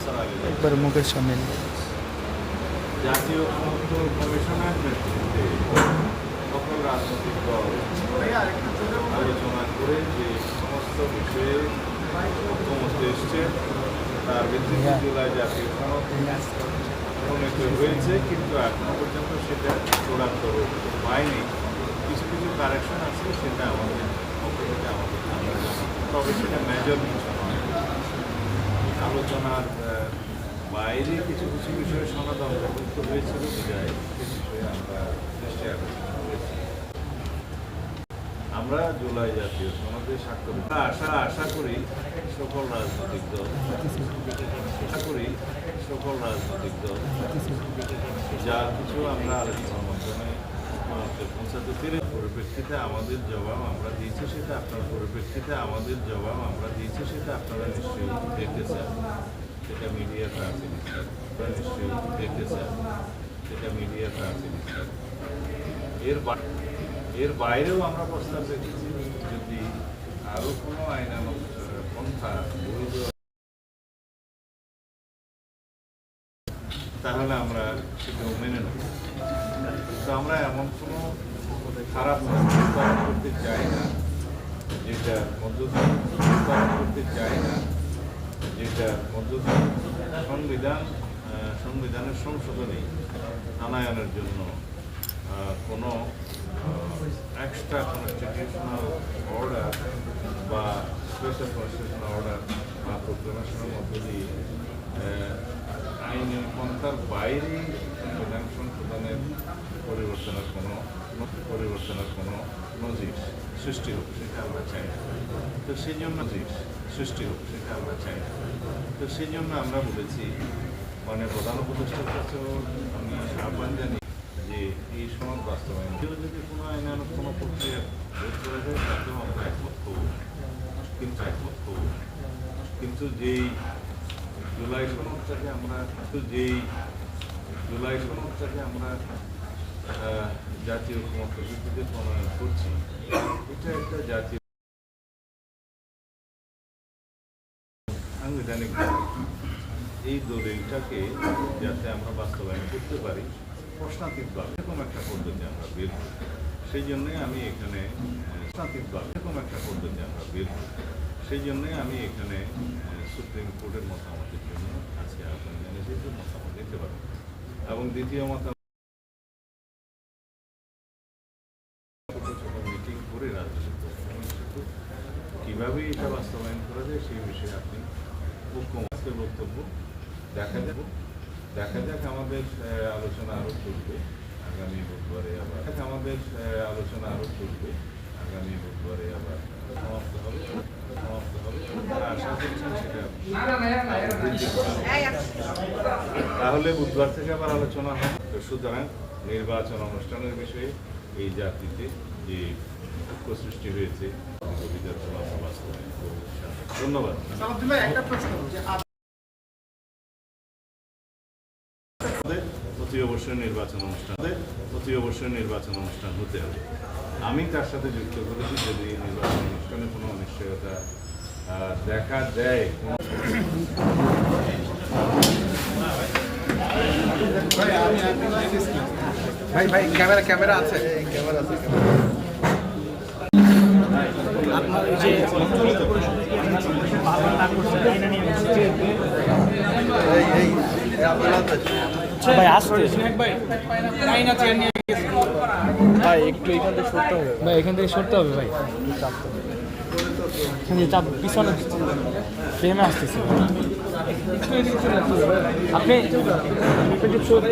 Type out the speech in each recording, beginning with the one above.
একবার মুখের সামনে জাতীয় কমিশনের সকল তার ভিত্তিতে জাতীয় হয়েছে, কিন্তু এখনও পর্যন্ত সেটা চূড়ান্ত পায়নি কিছু কিছু কারেকশন আছে, সেটা আমাদের আমাদের তবে সেটা মেজর কিছু আলোচনার বাইরে কিছু কিছু বিষয়ে সনদ অন্তর্ভুক্ত হয়েছিল বিদায় সে বিষয়ে আমরা আলোচনা করেছি। আমরা জুলাই জাতীয় সনদে স্বাক্ষর আশা আশা করি সকল রাজনৈতিক দল আশা করি সকল রাজনৈতিক দল যা কিছু আমরা আলোচনার মাধ্যমে পৌঁছাতে পেরে পরিপ্রেক্ষিতে আমাদের জবাব আমরা দিয়েছি সেটা আপনার পরিপ্রেক্ষিতে আমাদের জবাব আমরা দিয়েছি সেটা আপনারা নিশ্চয়ই দেখতেছেন সেটা মিডিয়াতে আছে আপনারা নিশ্চয়ই দেখতেছেন সেটা মিডিয়াতে আছে এর এর বাইরেও আমরা প্রস্তাব রেখেছি যদি আরও কোনো আইনানুগ আহ, পন্থা বৈধ তাহলে আমরা সেটাও মেনে নেব। তো আমরা এমন কোনো খারাপ সংস্করণ করতে চাই না। যেটা মধ্য দিয়ে করতে চাই না। যেটা মধ্য সংবিধান সংবিধানের সংশোধনী আনায়নের জন্য কোনো এক্সট্রা কনস্টিটিউশনাল অর্ডার বা স্পেশাল কনস্টিটিউশনাল অর্ডার বা প্রোক্লেমেশনের মধ্য দিয়ে আহ, আইনি পন্থার বাইরে সংবিধান সংশোধনের পরিবর্তনের কোনো পরিবর্তনের কোনো নজির সৃষ্টি হোক সেটা আমরা চাই তো সেই জন্য নজির সৃষ্টি হোক সেটা আমরা চাই তো সেই জন্য আমরা বলেছি মানে প্রধান উপদেষ্টার কাছেও আমি আহ্বান জানি যে এই সনদ বাস্তবায়ন কেউ যদি কোনো আইনানুক কোনো প্রক্রিয়া বোধ করা যায় তাতেও আমরা একমত হব কিন্তু একমত হব কিন্তু যেই জুলাই সনদটাকে আমরা কিন্তু যেই জুলাই সনদটাকে আমরা জাতীয় ক্ষমতা ভিত্তিতে প্রণয়ন করছি। এটা একটা জাতীয় সাংবিধানিক। এই দলিলটাকে যাতে আমরা বাস্তবায়ন করতে পারি, প্রশ্নাতীতভাবে এরকম একটা পদ্ধতি আমরা বের করি। সেই জন্যই আমি এখানে প্রশ্নাতীতভাবে এরকম একটা পদ্ধতি আমরা বের করি। সেই জন্যই আমি এখানে সুপ্রিম কোর্টের মতামতের জন্য আজকে আবেদন জানিয়েছি মতামত দিতে পারি এবং দ্বিতীয় মতামত কীভাবে এটা বাস্তবায়ন করা যায়, সেই বিষয়ে আপনি মুখ্যমন্ত্রীর বক্তব্য দেখা যাক। দেখা যাক আমাদের আলোচনা আরও চলবে আগামী বুধবারে আবার। আমাদের আলোচনা আরও চলবে আগামী বুধবারে আবার। সমাপ্ত হবে সমাপ্ত হবে। আশা করছেন সেটা। তাহলে বুধবার থেকে আবার আলোচনা হবে। তো সুতরাং নির্বাচন অনুষ্ঠানের বিষয়ে এই জাতিতে যে সৃষ্টি হয়েছে বিধানসভা আমরা বাস্তবায়ন করব ইনশাআল্লাহ। ধন্যবাদ। একটা প্রশ্ন অতি অবশ্যই নির্বাচন অনুষ্ঠান অতি অবশ্যই নির্বাচন অনুষ্ঠান হতে হবে। আমি তার সাথে যুক্ত করেছি যদি নির্বাচন অনুষ্ঠানে কোনো অনিশ্চয়তা দেখা দেয় কোনো ভাই ভাই ক্যামেরা ক্যামেরা আছে। আপনার যে ভাই আসতে। ভাই একটু এখান থেকে সরতে হবে। ভাই এখান থেকে সরতে হবে ভাই। চাপ পিছনে ফ্রেমে আসতেছে। আপনি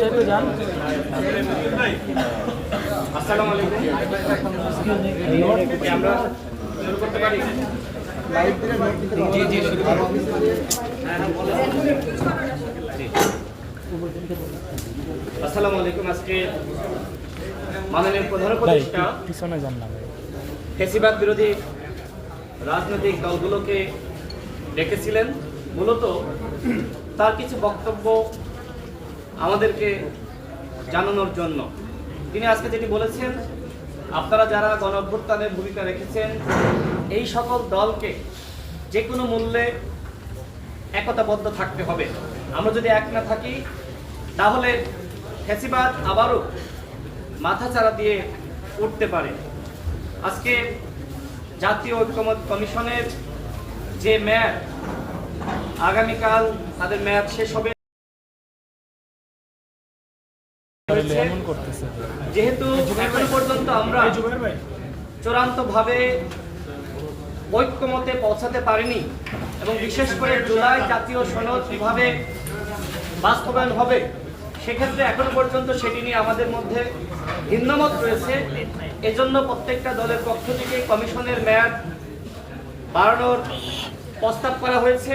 চাইতে যান। আসসালামু আলাইকুম। আমরা জি জি শুরু করুন। আসসালামু আলাইকুম আজকে মাননীয় প্রধান উপদেষ্টা পিছনে যান না ফেসিবাদ বিরোধী রাজনৈতিক দলগুলোকে ডেকেছিলেন মূলত তার কিছু বক্তব্য আমাদেরকে জানানোর জন্য তিনি আজকে যেটি বলেছেন আপনারা যারা গণ অভ্যুত্থানের ভূমিকা রেখেছেন এই সকল দলকে যে কোনো মূল্যে একতাবদ্ধ থাকতে হবে। আমরা যদি এক না থাকি তাহলে ফ্যাসিবাদ আবারও মাথা চারা দিয়ে উঠতে পারে। আজকে জাতীয় ঐক্যমত কমিশনের যে মেয়াদ আগামীকাল তাদের মেয়াদ শেষ হবে। যেহেতু এখনও পর্যন্ত আমরা চূড়ান্ত ভাবে ঐক্যমতে পৌঁছাতে পারেনি এবং বিশেষ করে জুলাই জাতীয় সনদ কীভাবে বাস্তবায়ন হবে, সেক্ষেত্রে এখনও পর্যন্ত সেটি নিয়ে আমাদের মধ্যে ভিন্নমত রয়েছে। এজন্য প্রত্যেকটা দলের পক্ষ থেকে কমিশনের মেয়াদ বাড়ানোর প্রস্তাব করা হয়েছে।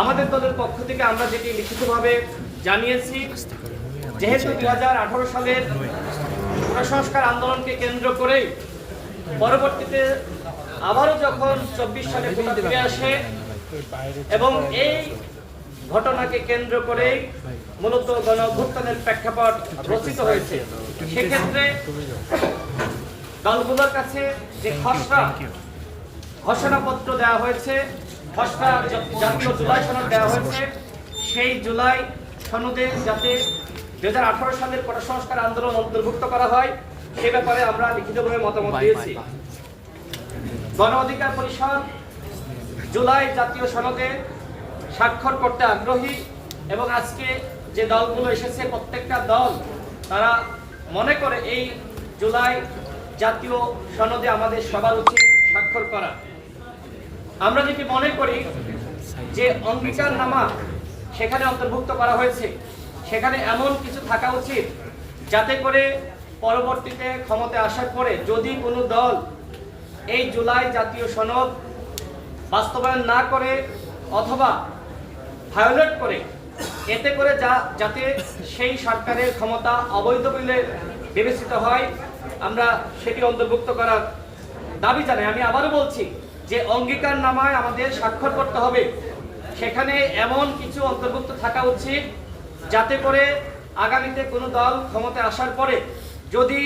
আমাদের দলের পক্ষ থেকে আমরা যেটি লিখিতভাবে জানিয়েছি, যেহেতু দু হাজার আঠারো সালের সংস্কার আন্দোলনকে কেন্দ্র করেই পরবর্তীতে আবারও যখন চব্বিশ সালে ফিরে আসে এবং এই ঘটনাকে কেন্দ্র করে মূলত গণ অভ্যুত্থানের প্রেক্ষাপট রচিত হয়েছে, সেক্ষেত্রে দলগুলোর কাছে যে খসড়া ঘোষণাপত্র দেওয়া হয়েছে, খসড়া জাতীয় জুলাই সনদ দেওয়া হয়েছে, সেই জুলাই সনদে যাতে দু হাজার আঠারো সালের কোটা সংস্কার আন্দোলন অন্তর্ভুক্ত করা হয় সে ব্যাপারে আমরা লিখিতভাবে মতামত দিয়েছি। গণ অধিকার পরিষদ জুলাই জাতীয় সনদে স্বাক্ষর করতে আগ্রহী এবং আজকে যে দলগুলো এসেছে প্রত্যেকটা দল তারা মনে করে এই জুলাই জাতীয় সনদে আমাদের সবার উচিত স্বাক্ষর করা। আমরা যেটি মনে করি যে অঙ্গীকার নামা সেখানে অন্তর্ভুক্ত করা হয়েছে সেখানে এমন কিছু থাকা উচিত যাতে করে পরবর্তীতে ক্ষমতায় আসার পরে যদি কোনো দল এই জুলাই জাতীয় সনদ বাস্তবায়ন না করে অথবা ভায়োলেট করে, এতে করে যা, যাতে সেই সরকারের ক্ষমতা অবৈধ বলে বিবেচিত হয়, আমরা সেটি অন্তর্ভুক্ত করার দাবি জানাই। আমি আবারও বলছি যে অঙ্গীকার নামায় আমাদের স্বাক্ষর করতে হবে। সেখানে এমন কিছু অন্তর্ভুক্ত থাকা উচিত, যাতে করে আগামীতে কোনো দল ক্ষমতায় আসার পরে যদি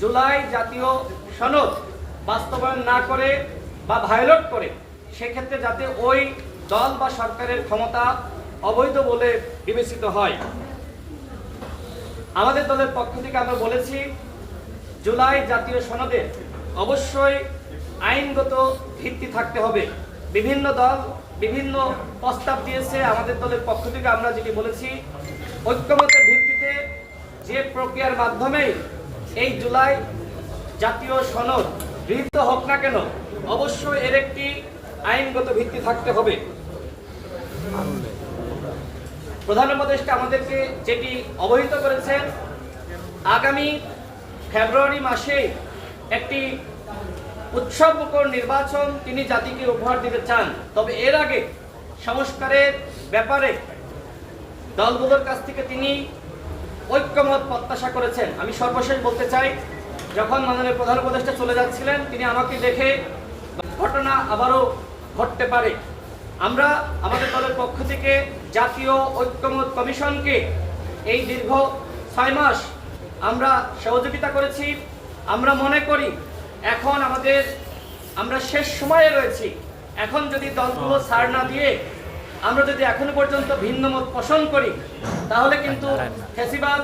জুলাই জাতীয় সনদ বাস্তবায়ন না করে বা ভায়োলেট করে, সেক্ষেত্রে যাতে ওই দল বা সরকারের ক্ষমতা অবৈধ বলে বিবেচিত হয়। আমাদের দলের পক্ষ থেকে আমরা বলেছি, জুলাই জাতীয় সনদে অবশ্যই আইনগত ভিত্তি থাকতে হবে। বিভিন্ন দল বিভিন্ন প্রস্তাব দিয়েছে আমাদের দলের পক্ষ থেকে আমরা যেটি বলেছি, ঐক্যমতের ভিত্তিতে যে প্রক্রিয়ার মাধ্যমে এই জুলাই জাতীয় সনদ গৃহীত হোক না কেন, অবশ্যই এর একটি আইনগত ভিত্তি থাকতে হবে। প্রধান উপদেষ্টা আমাদেরকে যেটি অবহিত করেছেন, আগামী ফেব্রুয়ারি মাসে একটি উৎসবমুখর নির্বাচন তিনি জাতিকে উপহার দিতে চান। তবে এর আগে সংস্কারের ব্যাপারে দলগুলোর কাছ থেকে তিনি ঐক্যমত প্রত্যাশা করেছেন। আমি সর্বশেষ বলতে চাই যখন মাননীয় প্রধান উপদেষ্টা চলে যাচ্ছিলেন তিনি আমাকে দেখে ঘটনা আবারও ঘটতে পারে। আমরা আমাদের দলের পক্ষ থেকে জাতীয় ঐক্যমত কমিশনকে এই দীর্ঘ ছয় মাস আমরা সহযোগিতা করেছি। আমরা মনে করি এখন আমাদের আমরা শেষ সময়ে রয়েছি। এখন যদি দলগুলো ছাড় না দিয়ে আমরা যদি এখনও পর্যন্ত ভিন্ন মত পোষণ করি তাহলে কিন্তু ফেসিবাদ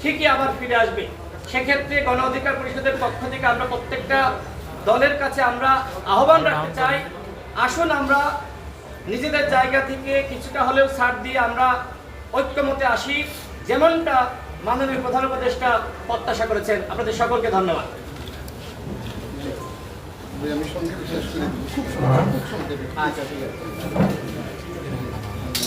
ঠিকই আবার ফিরে আসবে। সেক্ষেত্রে গণ অধিকার পরিষদের পক্ষ থেকে আমরা প্রত্যেকটা দলের কাছে আমরা আহ্বান রাখতে চাই আসুন আমরা নিজেদের জায়গা থেকে কিছুটা হলেও ছাড় দিয়ে আমরা ঐক্যমতে আসি যেমনটা মাননীয় প্রধান উপদেষ্টা প্রত্যাশা করেছেন। আপনাদের সকলকে ধন্যবাদ। আচ্ছা ঠিক আছে।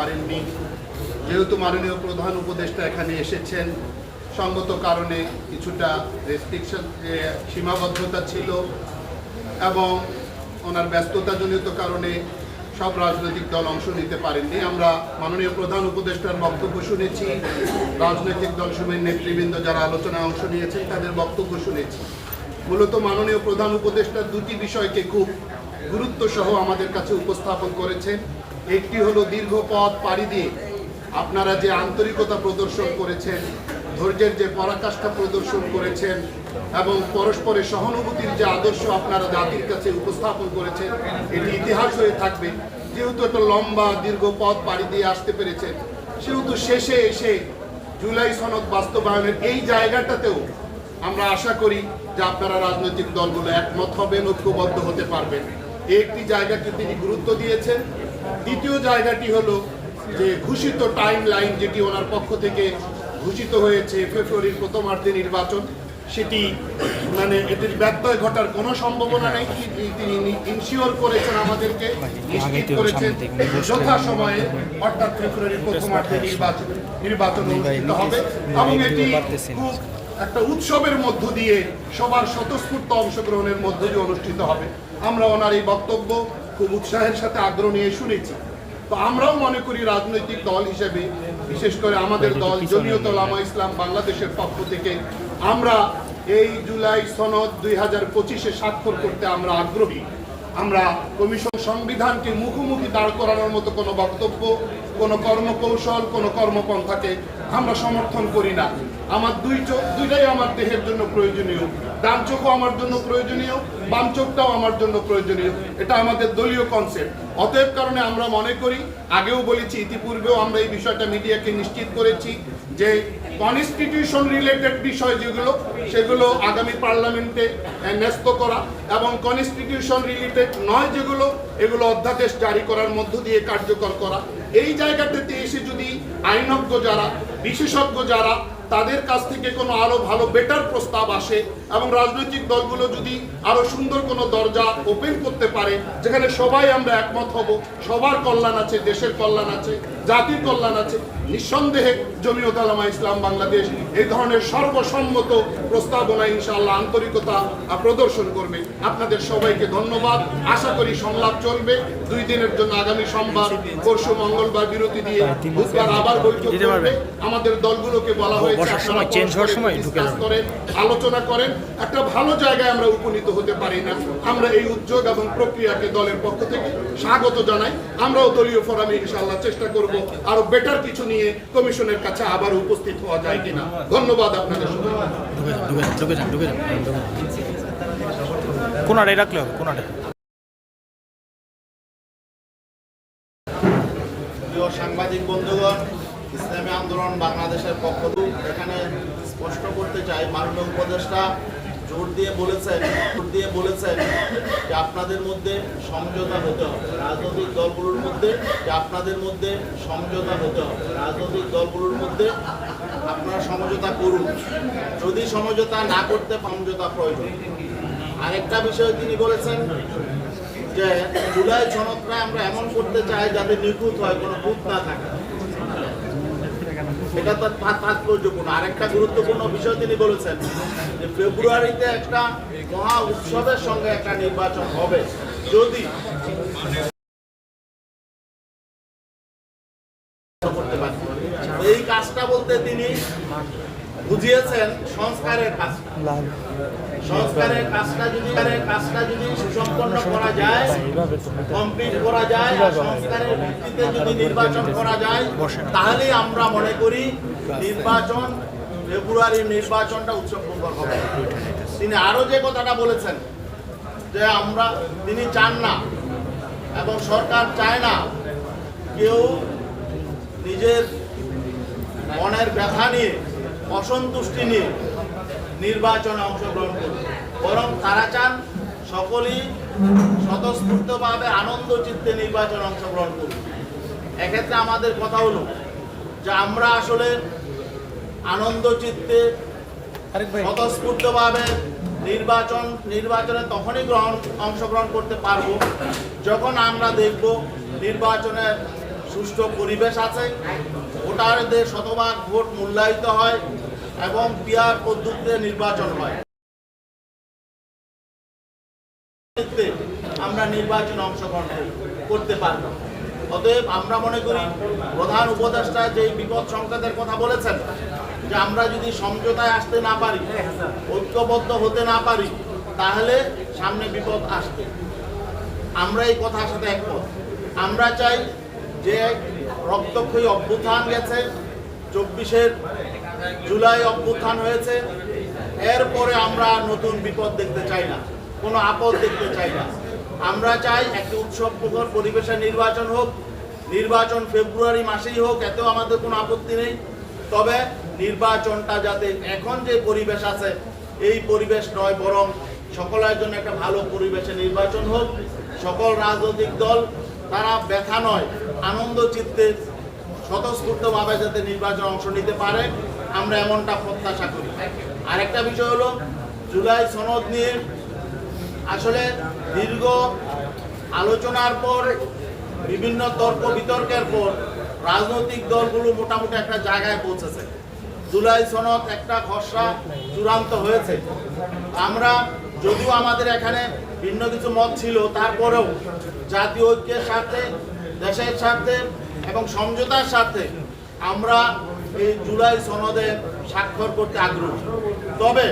পারেননি। যেহেতু মাননীয় প্রধান উপদেষ্টা এখানে এসেছেন, সঙ্গত কারণে কিছুটা রেস্ট্রিকশন সীমাবদ্ধতা ছিল এবং ওনার ব্যস্ততাজনিত কারণে সব রাজনৈতিক দল অংশ নিতে পারেননি। আমরা মাননীয় প্রধান উপদেষ্টার বক্তব্য শুনেছি, রাজনৈতিক দলসমূহের নেতৃবৃন্দ যারা আলোচনায় অংশ নিয়েছেন, তাদের বক্তব্য শুনেছি। মূলত মাননীয় প্রধান উপদেষ্টা দুটি বিষয়কে খুব গুরুত্ব সহ আমাদের কাছে উপস্থাপন করেছেন। একটি হলো দীর্ঘ পথ পাড়ি দিয়ে আপনারা যে আন্তরিকতা প্রদর্শন করেছেন, ধৈর্যের যে পরাকাষ্ঠা প্রদর্শন করেছেন, এবং পরস্পরের সহানুভূতির যে আদর্শ আপনারা জাতির কাছে উপস্থাপন করেছেন, এটি ইতিহাস হয়ে থাকবে। যেহেতু একটা লম্বা, দীর্ঘ পথ পাড়ি দিয়ে আসতে পেরেছেন, সেহেতু শেষে এসে জুলাই সনদ বাস্তবায়নের এই জায়গাটাতেও আমরা আশা করি যে আপনারা রাজনৈতিক দলগুলো একমত হবেন, ঐক্যবদ্ধ হতে পারবেন। একটি জায়গাকে তিনি গুরুত্ব দিয়েছেন দ্বিতীয় জায়গাটি হলো যে ঘোষিত টাইম লাইন যেটি ওনার পক্ষ থেকে ঘোষিত হয়েছে ফেব্রুয়ারির প্রথমার্ধে নির্বাচন, সেটি মানে এটির ব্যত্যয় ঘটার কোনো সম্ভাবনা নেই। তিনি- ইনশিওর করেছেন আমাদেরকে, নিশ্চিত করেছেন যথা সময়ে অর্থাৎ ফেব্রুয়ারির প্রথমার্ধে নির্বাচন নির্বাচন অনুষ্ঠিত হবে এবং এটি একটা উৎসবের মধ্য দিয়ে সবার স্বতঃস্ফূর্ত অংশগ্রহণের মধ্য দিয়ে অনুষ্ঠিত হবে। আমরা ওনার এই বক্তব্য খুব উৎসাহের সাথে আগ্রহ নিয়ে শুনেছি। তো আমরাও মনে করি রাজনৈতিক দল হিসেবে বিশেষ করে আমাদের দল জমিয়ত ওলামা ইসলাম বাংলাদেশের পক্ষ থেকে আমরা এই জুলাই সনদ দুই হাজার পঁচিশে স্বাক্ষর করতে আমরা আগ্রহী। আমরা কমিশন সংবিধানকে মুখোমুখি দাঁড় করানোর মতো কোনো বক্তব্য কোনো কর্মকৌশল কোনো কর্মপন্থাকে আমরা সমর্থন করি না। আমার দুই চোখ দুইটাই আমার দেহের জন্য প্রয়োজনীয়। ডান চোখও আমার জন্য প্রয়োজনীয়, বাম চোখটাও আমার জন্য প্রয়োজনীয়। এটা আমাদের দলীয় কনসেপ্ট অতএব কারণে আমরা মনে করি, আগেও বলেছি, ইতিপূর্বেও আমরা এই বিষয়টা মিডিয়াকে নিশ্চিত করেছি যে কনস্টিটিউশন রিলেটেড বিষয় যেগুলো, সেগুলো আগামী পার্লামেন্টে ন্যস্ত করা এবং কনস্টিটিউশন রিলেটেড নয় যেগুলো, এগুলো অধ্যাদেশ জারি করার মধ্য দিয়ে কার্যকর করা। এই জায়গাটাতে এসে যদি আইনজ্ঞ যারা, বিশেষজ্ঞ যারা তাদের কাছ থেকে কোনো আরও ভালো বেটার প্রস্তাব আসে এবং রাজনৈতিক দলগুলো যদি আরও সুন্দর কোনো দরজা ওপেন করতে পারে, যেখানে সবাই আমরা একমত হব, সবার কল্যাণ আছে, দেশের কল্যাণ আছে জাতির কল্যাণ আছে। নিঃসন্দেহে জমিয়ত আলামা ইসলাম বাংলাদেশ এই ধরনের সর্বসম্মত প্রস্তাবনা ইনশাআল্লাহ আন্তরিকতা প্রদর্শন করবে। আপনাদের সবাইকে ধন্যবাদ। আশা করি সংলাপ চলবে। দুই দিনের জন্য আগামী সোমবার পরশু মঙ্গলবার বিরতি দিয়ে বুধবার আবার বৈঠক করবে। আমাদের দলগুলোকে বলা হয়েছে সময়, হওয়ার সময়। করেন আলোচনা করেন। একটা ভালো জায়গায় আমরা উপনীত হতে পারি না। আমরা এই উদ্যোগ এবং প্রক্রিয়াকে দলের পক্ষ থেকে স্বাগত জানাই। আমরাও দলীয় ফোরামে ইনশাআল্লাহ চেষ্টা করব। আরও বেটার কিছু নিয়ে কমিশনের কাছে আবার উপস্থিত হওয়া যায় কিনা। ধন্যবাদ আপনাদের কোনাটাই রাখলে হবে? কোনাটাই সাংবাদিক বন্ধুগণ ইসলামী আন্দোলন বাংলাদেশের পক্ষ এখানে স্পষ্ট করতে চাই মাননীয় উপদেষ্টা জোর দিয়ে বলেছেন, জোর দিয়ে বলেছেন যে আপনাদের মধ্যে সমঝোতা হতে হবে। রাজনৈতিক দলগুলোর মধ্যে যে আপনাদের মধ্যে সমঝোতা হতে হবে। রাজনৈতিক দলগুলোর মধ্যে আপনারা সমঝোতা করুন। যদি সমঝোতা না করতে সমঝোতা প্রয়োজন। আরেকটা বিষয় তিনি বলেছেন যে জুলাই সনদটা আমরা এমন করতে চাই যাতে নিখুঁত হয়, কোনো ভূত না থাকে। এটা তো তাৎপর্যপূর্ণ। আরেকটা গুরুত্বপূর্ণ বিষয় তিনি বলেছেন যে ফেব্রুয়ারিতে একটা মহা উৎসবের সঙ্গে একটা নির্বাচন হবে। যদি এই কাজটা বলতে তিনি বুঝিয়েছেন সংস্কারের কাজ। সংস্কারের কাজটা যদি কাজটা যদি সুসম্পন্ন করা যায় কমপ্লিট করা যায় সংস্কারের ভিত্তিতে যদি নির্বাচন করা যায় তাহলে আমরা মনে করি নির্বাচন ফেব্রুয়ারির নির্বাচনটা উৎসবমুখর হবে। তিনি আরও যে কথাটা বলেছেন যে আমরা তিনি চান না এবং সরকার চায় না কেউ নিজের মনের ব্যথা নিয়ে অসন্তুষ্টি নিয়ে নির্বাচনে অংশগ্রহণ করবে। বরং তারা চান সকলেই স্বতঃস্ফূর্তভাবে আনন্দ চিত্তে নির্বাচনে অংশগ্রহণ করবে এক্ষেত্রে আমাদের কথা হলো যে আমরা আসলে আনন্দ চিত্তে স্বতঃস্ফূর্তভাবে নির্বাচন নির্বাচনে তখনই গ্রহণ অংশগ্রহণ করতে পারব যখন আমরা দেখব নির্বাচনের সুষ্ঠু পরিবেশ আছে। ভোটারদের শতভাগ ভোট মূল্যায়িত হয় এবং পিয়ার পদ্ধতিতে নির্বাচন হয়। আমরা নির্বাচনে অংশগ্রহণ করতে পারব। অতএব আমরা মনে করি, প্রধান উপদেষ্টা যে বিপদ সংকেতের কথা বলেছেন, যে আমরা যদি সমঝোতায় আসতে না পারি, ঐক্যবদ্ধ হতে না পারি, তাহলে সামনে বিপদ আসবে। আমরা এই কথার সাথে একমত। আমরা চাই যে রক্তক্ষয়ী অভ্যুত্থান গেছে, চব্বিশের জুলাই অভ্যুত্থান হয়েছে। এরপরে আমরা নতুন বিপদ দেখতে চাই না, কোনো আপদ দেখতে চাই না। আমরা চাই একটি উৎসব মুখর পরিবেশে নির্বাচন হোক, নির্বাচন ফেব্রুয়ারি মাসেই হোক, এতেও আমাদের কোনো আপত্তি নেই। তবে নির্বাচনটা যাতে এখন যে পরিবেশ আছে, এই পরিবেশ নয়, বরং সকলের জন্য একটা ভালো পরিবেশে নির্বাচন হোক। সকল রাজনৈতিক দল তারা ব্যথা নয়, আনন্দ চিত্তে স্বতঃস্ফূর্তভাবে যাতে নির্বাচন অংশ নিতে পারে, আমরা এমনটা প্রত্যাশা করি। আরেকটা বিষয় হলো, জুলাই সনদ নিয়ে আসলে দীর্ঘ আলোচনার পর, বিভিন্ন তর্ক বিতর্কের পর, রাজনৈতিক দলগুলো মোটামুটি একটা জায়গায় পৌঁছেছে। জুলাই সনদ একটা খসড়া চূড়ান্ত হয়েছে। আমরা, যদিও আমাদের এখানে ভিন্ন কিছু মত ছিল, তারপরেও জাতীয় ঐক্যের স্বার্থে, দেশের স্বার্থে এবং সমঝোতার স্বার্থে আমরা এই জুলাই সনদে স্বাক্ষর করতে আগ্রহী। তবে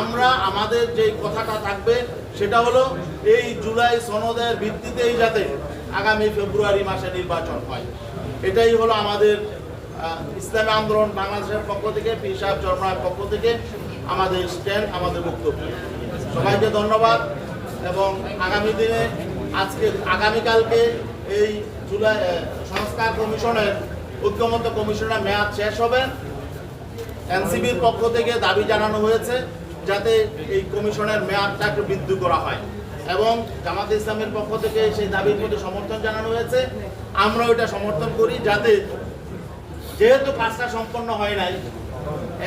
আমরা, আমাদের যে কথাটা থাকবে সেটা হলো, এই জুলাই সনদের ভিত্তিতেই যাতে আগামী ফেব্রুয়ারি মাসে নির্বাচন হয়। এটাই হলো আমাদের ইসলামী আন্দোলন বাংলাদেশের পক্ষ থেকে পীর সাহেব চরমার পক্ষ থেকে আমাদের স্ট্যান্ড, আমাদের বক্তব্য। সবাইকে ধন্যবাদ। এবং আগামী দিনে আজকে, আগামীকালকে এই জুলাই সংস্কার কমিশনের, ঐক্যমত্য কমিশনের মেয়াদ শেষ হবে। এনসিবির পক্ষ থেকে দাবি জানানো হয়েছে যাতে এই কমিশনের মেয়াদটা একটু বৃদ্ধি করা হয়। এবং জামাত ইসলামের পক্ষ থেকে সেই দাবির প্রতি সমর্থন জানানো হয়েছে। আমরা ওইটা সমর্থন করি যাতে যেহেতু কাজটা সম্পন্ন হয় নাই,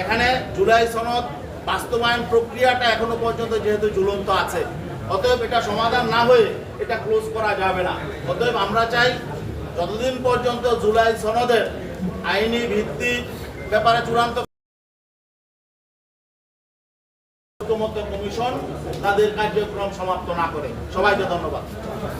এখানে জুলাই সনদ বাস্তবায়ন প্রক্রিয়াটা এখনও পর্যন্ত যেহেতু ঝুলন্ত আছে অতএব এটা সমাধান না হয়ে এটা ক্লোজ করা যাবে না। অতএব আমরা চাই যতদিন পর্যন্ত জুলাই সনদের আইনি ভিত্তি ব্যাপারে চূড়ান্ত কমিশন তাদের কার্যক্রম সমাপ্ত না করে। সবাইকে ধন্যবাদ।